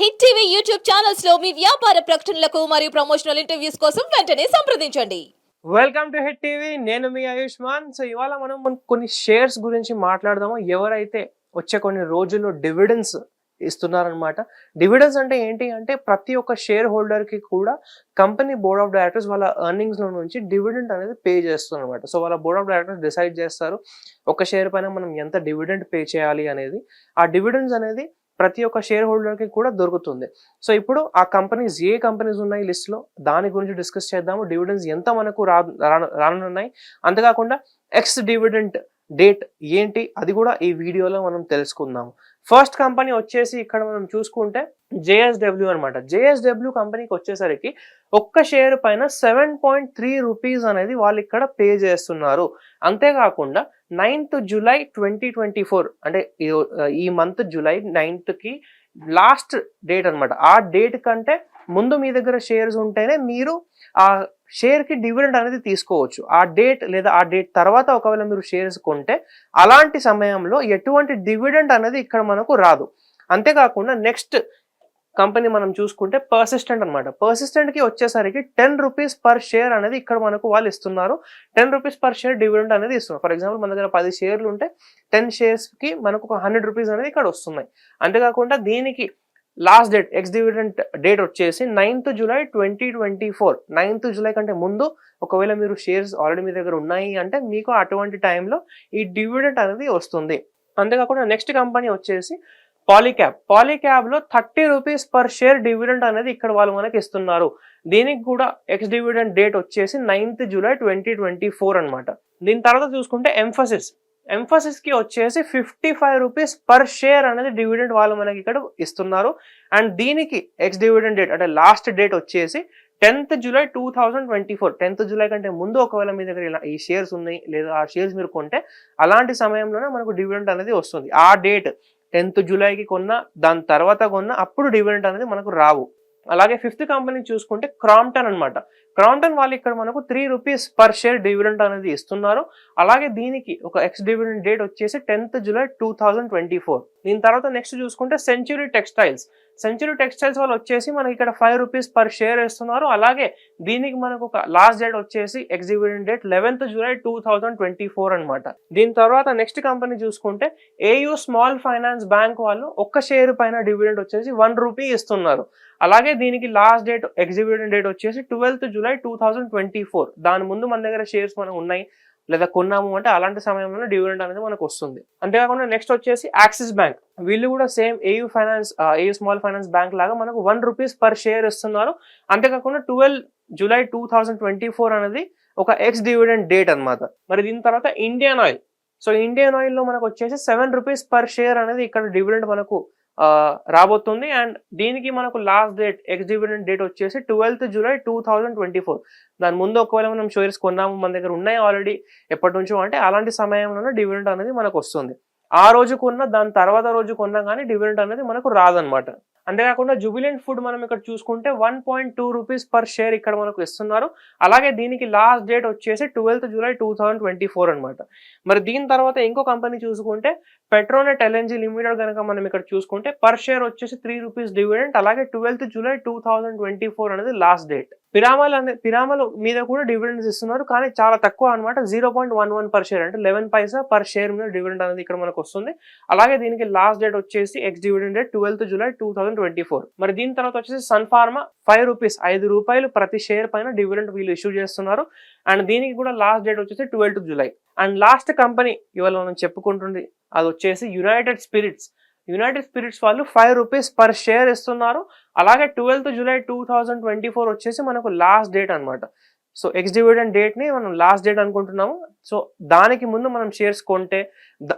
Hit TV YouTube ఛానల్స్లో మీ వ్యాపార ప్రకటనలకు మరియు ప్రమోషనల్ ఇంటర్వ్యూస్ కోసం వెంటనే సంప్రదించండి. వెల్కమ్ టు హిట్ టీవీ నేను మీ ఆయుష్మాన్. సో ఇవాళ మనం కొన్ని షేర్స్ గురించి మాట్లాడదాము. ఎవరైతే వచ్చే కొన్ని రోజుల్లో డివిడెన్స్ ఇస్తున్నారనమాట డివిడెన్స్ అంటే ఏంటి అంటే ప్రతి ఒక్క షేర్ హోల్డర్కి కూడా కంపెనీ బోర్డ్ ఆఫ్ డైరెక్టర్స్ వాళ్ళ ఎర్నింగ్స్లో నుంచి డివిడెంట్ అనేది పే చేస్తుంది సో వాళ్ళ బోర్డ్ ఆఫ్ డైరెక్టర్స్ డిసైడ్ చేస్తారు ఒక షేర్ పైన మనం ఎంత డివిడెంట్ పే చేయాలి అనేది. ఆ డివిడెండ్స్ అనేది ప్రతి ఒక్క షేర్ హోల్డర్కి కూడా దొరుకుతుంది. సో ఇప్పుడు ఆ కంపెనీస్ ఏ కంపెనీస్ ఉన్నాయి లిస్ట్లో దాని గురించి డిస్కస్ చేద్దాము. డివిడెండ్స్ ఎంత మనకు రా రాను- రానున్నాయి. అంతేకాకుండా ఎక్స్ డివిడెంట్ డేట్ ఏంటి? అది కూడా ఈ వీడియోలో మనం తెలుసుకుందాము. ఫస్ట్ కంపెనీ వచ్చేసి ఇక్కడ మనం చూసుకుంటే జేఎస్డబ్ల్యూ అనమాట జేఎస్డబ్ల్యూ కంపెనీకి వచ్చేసరికి ఒక్క షేర్ పైన సెవెన్ పాయింట్ త్రీ రూపీస్ అనేది వాళ్ళు ఇక్కడ పే చేస్తున్నారు. అంతేకాకుండా ninth July twenty twenty four అంటే ఈ- మంత్ జూలై నైన్త్కి లాస్ట్ డేట్ అనమాట ఆ డేట్ కంటే ముందు మీ దగ్గర షేర్స్ ఉంటేనే మీరు ఆ షేర్కి డివిడెండ్ అనేది తీసుకోవచ్చు. ఆ డేట్ లేదా ఆ డేట్ తర్వాత ఒకవేళ మీరు షేర్స్ కొంటే అలాంటి సమయంలో ఎటువంటి డివిడెండ్ అనేది ఇక్కడ మనకు రాదు. అంతేకాకుండా నెక్స్ట్ కంపెనీ మనం చూసుకుంటే పర్సిస్టెంట్ అనమాట పర్సిస్టెంట్కి వచ్చేసరికి టెన్ రూపీస్ పర్ షేర్ అనేది ఇక్కడ మనకు వాళ్ళు ఇస్తున్నారు. Ten rupees per share dividend అనేది ఇస్తున్నారు. ఫర్ ఎగ్జాంపుల్ మన దగ్గర పది షేర్లు ఉంటే టెన్ షేర్స్కి మనకు ఒక హండ్రెడ్ రూపీస్ అనేది ఇక్కడ వస్తున్నాయి. అంతేకాకుండా దీనికి last date ex dividend date వచ్చేసి ninth July twenty twenty four ninth July కంటే ముందు ఒకవేళ మీరు షేర్స్ ఆల్రెడీ మీ దగ్గర ఉన్నాయి అంటే మీకు అటువంటి టైంలో ఈ డివిడెంట్ అనేది వస్తుంది. అంతేకాకుండా నెక్స్ట్ కంపెనీ వచ్చేసి Polycab పాలీక్యాబ్లో thirty rupees per share dividend అనేది ఇక్కడ వాళ్ళు మనకి ఇస్తున్నారు. దీనికి కూడా ఎక్స్ డివిడెంట్ డేట్ వచ్చేసి ninth July twenty twenty four అనమాట దీని తర్వాత చూసుకుంటే ఎంఫసిస్ ఎంఫోసిస్కి వచ్చేసి fifty five rupees per share అనేది డివిడెంట్ వాళ్ళు మనకి ఇక్కడ ఇస్తున్నారు. అండ్ దీనికి ఎక్స్ డివిడెంట్ డేట్ అంటే లాస్ట్ డేట్ వచ్చేసి tenth July two thousand twenty four tenth July కంటే ముందు ఒకవేళ మీ దగ్గర ఇలా ఈ షేర్స్ ఉన్నాయి లేదా ఆ షేర్స్ మీరు కొంటే అలాంటి సమయంలోనే మనకు డివిడెంట్ అనేది వస్తుంది. ఆ డేట్ టెన్త్ జూలైకి కొన్న దాని తర్వాత కొన్న అప్పుడు డివిడెంట్ అనేది మనకు రావు. అలాగే ఫిఫ్త్ కంపెనీ చూసుకుంటే క్రాంప్టన్ అన్నమాట. క్రాంప్టన్ వాళ్ళు ఇక్కడ మనకు three rupees per share dividend అనేది ఇస్తున్నారు. అలాగే దీనికి ఒక ఎక్స్ డివిడెంట్ డేట్ వచ్చేసి tenth July two thousand twenty four దీని తర్వాత నెక్స్ట్ చూసుకుంటే సెంచురీ టెక్స్టైల్స్ సెంచురీ టెక్స్టైల్స్ వాళ్ళు వచ్చేసి మనకి ఇక్కడ ఫైవ్ రూపీస్ పర్ షేర్ ఇస్తున్నారు అలాగే దీనికి మనకు ఒక లాస్ట్ డేట్ వచ్చేసి exhibition date eleventh July two thousand twenty four అనమాట దీని తర్వాత నెక్స్ట్ కంపెనీ చూసుకుంటే ఏయూ స్మాల్ ఫైనాన్స్ బ్యాంక్ వాళ్ళు ఒక్క షేర్ పైన డివిడెంట్ వచ్చేసి వన్ రూపీ ఇస్తున్నారు. అలాగే దీనికి లాస్ట్ డేట్ ఎగ్జిబిషన్ డేట్ వచ్చేసి twelfth July two thousand twenty four దాని ముందు మన దగ్గర షేర్స్ మనకు ఉన్నాయి. లేదా కొన్నాము అంటే అలాంటి సమయంలో డివిడెంట్ అనేది మనకు వస్తుంది. అంతేకాకుండా నెక్స్ట్ వచ్చేసి యాక్సిస్ బ్యాంక్. వీళ్ళు కూడా same AU finance AU small finance bank లాగా మనకు వన్ రూపీస్ పర్ షేర్ ఇస్తున్నారు. అంతేకాకుండా twelve July two thousand twenty four అనేది ఒక ఎక్స్ డివిడెంట్ డేట్ అన్నమాట. మరి దీని తర్వాత ఇండియన్ ఆయిల్. సో ఇండియన్ ఆయిల్లో మనకు వచ్చేసి సెవెన్ రూపీస్ పర్ షేర్ అనేది ఇక్కడ డివిడెంట్ మనకు రాబోతుంది. అండ్ దీనికి మనకు last date ex dividend date వచ్చేసి twelfth July two thousand twenty four. దాని ముందు ఒకవేళ మనం షేర్స్ కొన్నాము మన దగ్గర ఉన్నాయి ఆల్రెడీ ఎప్పటి నుంచో అంటే అలాంటి సమయంలోనే డివిడెంట్ అనేది మనకు వస్తుంది. ఆ రోజు కొన్న దాని తర్వాత రోజు కొన్నా కానీ డివిడెంట్ అనేది మనకు రాదనమాట అంతేకాకుండా జుబిలెంట్ ఫుడ్ మనం ఇక్కడ చూసుకుంటే one point two rupees per share ఇక్కడ మనకు ఇస్తున్నారు. అలాగే దీనికి లాస్ట్ డేట్ వచ్చేసి twelfth July two thousand twenty four అనమాట మరి దీని తర్వాత ఇంకో కంపెనీ చూసుకుంటే పెట్రోనెట్ ఎల్ఎన్జీ లిమిటెడ్ కనుక మనం ఇక్కడ చూసుకుంటే పర్ షేర్ వచ్చేసి త్రీ రూపీస్ డివిడెంట్ అలాగే twelfth July two thousand twenty four అనేది లాస్ట్ డేట్ పిరామల్ అనే పిరామల్ మీద కూడా డివిడెండ్స్ ఇస్తున్నారు కానీ చాలా తక్కువ అనమాట zero point one one per share అంటే లెవెన్ పైసా పర్ షేర్ మీద డివిడెండ్ అనేది ఇక్కడ మనకు వస్తుంది. అలాగే దీనికి లాస్ట్ డేట్ వచ్చేసి ex dividend date twelfth July two thousand twenty four మరి దీని తర్వాత వచ్చేసి సన్ ఫార్మా ఫైవ్ రూపీస్ ఐదు రూపాయలు ప్రతి షేర్ పైన డివిడెంట్ వీళ్ళు ఇష్యూ చేస్తున్నారు. అండ్ దీనికి కూడా లాస్ట్ డేట్ వచ్చేసి twelfth July and last company ఇవాళ మనం చెప్పుకుంటుంది అది వచ్చేసి యునైటెడ్ స్పిరిట్స్ యునైటెడ్ స్పిరిట్స్ వాళ్ళు ఫైవ్ రూపీస్ పర్ షేర్ ఇస్తున్నారు. అలాగే twelfth July two thousand twenty four వచ్చేసి మనకు లాస్ట్ డేట్ అనమాట సో ఎక్స్ డివిడెంట్ డేట్ని మనం లాస్ట్ డేట్ అనుకుంటున్నాము. సో దానికి ముందు మనం షేర్స్ కొంటే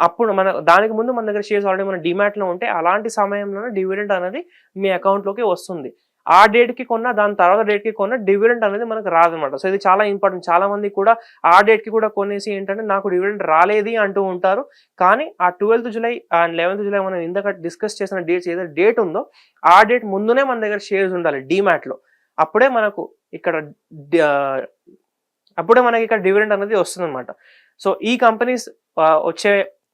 అప్పుడు మన దానికి ముందు మన దగ్గర షేర్స్ ఆల్రెడీ మన డిమాట్లో ఉంటే అలాంటి సమయంలోనే డివిడెంట్ అనేది మీ అకౌంట్లోకి వస్తుంది. ఆ డేట్కి కొన్నా దాని తర్వాత డేట్కి కొన్నా డివిడెంట్ అనేది మనకు రాదనమాట సో ఇది చాలా ఇంపార్టెంట్ చాలా మంది కూడా ఆ డేట్కి కూడా కొనేసి ఏంటంటే నాకు డివిడెంట్ రాలేది అంటూ ఉంటారు. కానీ ఆ twelfth July and eleventh July మనం ఇందాక డిస్కస్ చేసిన డేట్స్ ఏదైతే డేట్ ఉందో ఆ డేట్ ముందునే మన దగ్గర షేర్స్ ఉండాలి డిమాట్లో అప్పుడే మనకు ఇక్కడ అప్పుడే మనకి ఇక్కడ డివిడెంట్ అనేది వస్తుందన్నమాట. సో ఈ కంపెనీస్ వచ్చే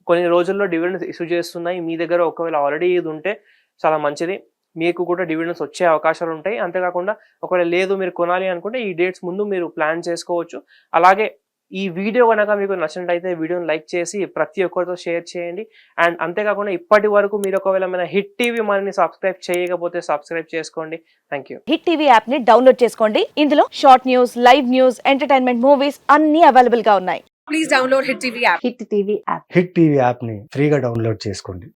కొన్ని రోజుల్లో డివిడెంట్ ఇష్యూ చేస్తున్నాయి. మీ దగ్గర ఒకవేళ ఆల్రెడీ ఇది ఉంటే చాలా మంచిది. మీకు కూడా డివిడెండ్స్ వచ్చే అవకాశాలు ఉంటాయి. అంతేకాకుండా ఒకవేళ లేదు మీరు కొనాలి అనుకుంటే ఈ డేట్స్ ముందు మీరు ప్లాన్ చేసుకోవచ్చు. అలాగే ఈ వీడియో కనుక మీకు నచ్చినట్టయితే వీడియోని లైక్ చేసి ప్రతి ఒక్కరితో షేర్ చేయండి. అండ్ అంతేకాకుండా ఇప్పటి వరకు మీరు ఒకవేళ మన హిట్ టీవీ మనని సబ్స్క్రైబ్ చేయకపోతే సబ్స్క్రైబ్ చేసుకోండి. థ్యాంక్ యూ హిట్ టీవీ యాప్ని డౌన్లోడ్ చేసుకోండి. ఇందులో short news live news entertainment movies అన్ని అవైలబుల్గా ఉన్నాయి. Please download Hit TV app. Hit TV app Hit TV యాప్ని ఫ్రీగా డౌన్లోడ్ చేసుకోండి.